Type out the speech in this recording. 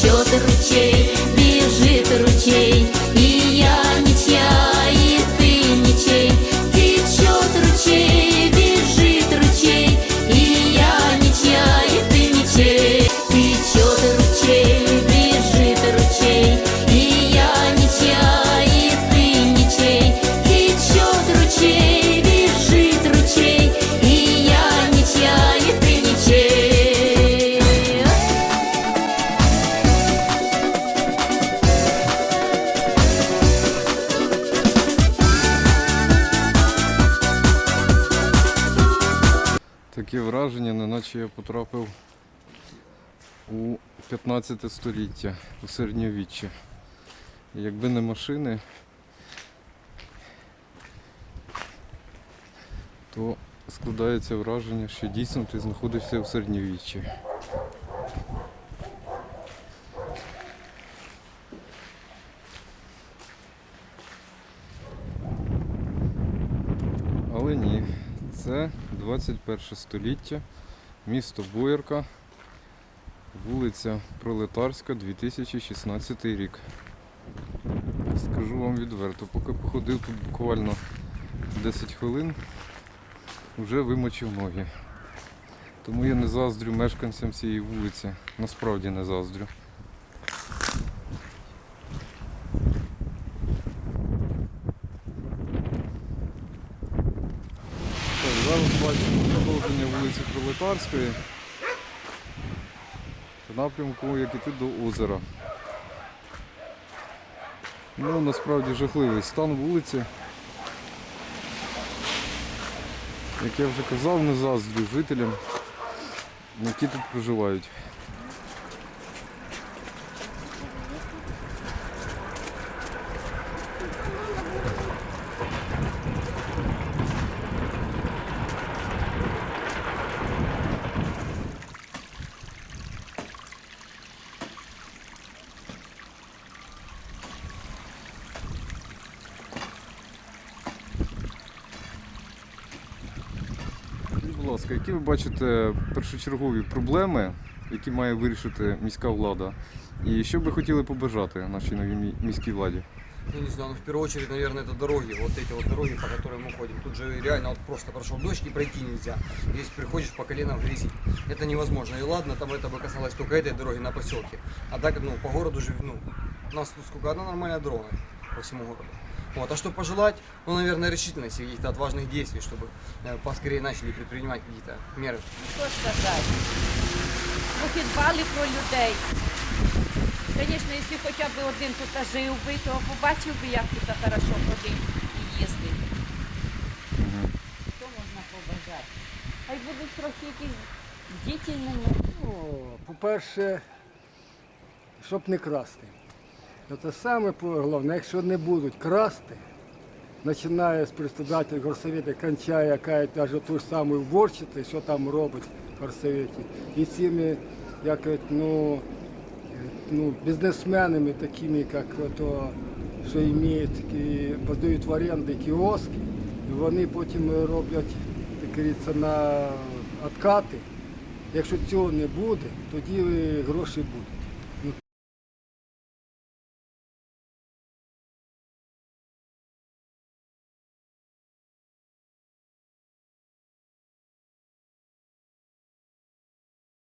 Течет ручей, бежит ручей, Таке враження, неначе я потрапив у 15 століття, у середньовіччя. Якби не машини, то складається враження, що дійсно ти знаходишся у середньовіччі. Це 21 століття, місто Боярка, вулиця Пролетарська, 2016 рік. Скажу вам відверто, поки походив тут буквально 10 хвилин, вже вимочив ноги. Тому я не заздрю мешканцям цієї вулиці. Насправді не заздрю. Зараз бачимо продовження вулиці Пролетарської. В напрямку, як іти до озера. Ну, насправді жахливий стан вулиці. Як я вже казав, не заздрю жителям, які тут проживають. ласка, які ви бачите першочергові проблеми, які має вирішити міська влада? І що б ви хотіли побажати нашій новій мі- міській владі? Я не знаю, ну в первую очередь, наверное, это дороги, вот эти вот дороги, по которым мы ходим. Тут же реально вот просто прошел дождь и пройти нельзя. Здесь приходишь по колено в грязи. Это невозможно. И ладно, там это бы касалось только этой дороги на поселке. А так, ну, по городу же, ну, у нас тут сколько, одна нормальная дорога по всему городу. Вот, а что пожелать? Ну, наверное, решительности, каких-то отважных действий, чтобы э, поскорее начали предпринимать какие-то меры. Що сказати? Трохи дбали про людей. Звісно, якщо хоча б один тут жив би, то побачив би, як тут хорошо ходив і їздив. Що можна побажати? Хай будуть трохи якісь бдительними. Ну, по-перше, щоб не красти. Це саме головне, якщо не будуть красти, починає з председателя горсовета, кончає навіть ту ж саму уборщицю, що там робить в горсоветі. І цими, як ну, е, ну, бізнесменами, такими, як ото, що мають, подають в оренду кіоски, вони потім роблять, говориться, на откати. Якщо цього не буде, тоді гроші будуть.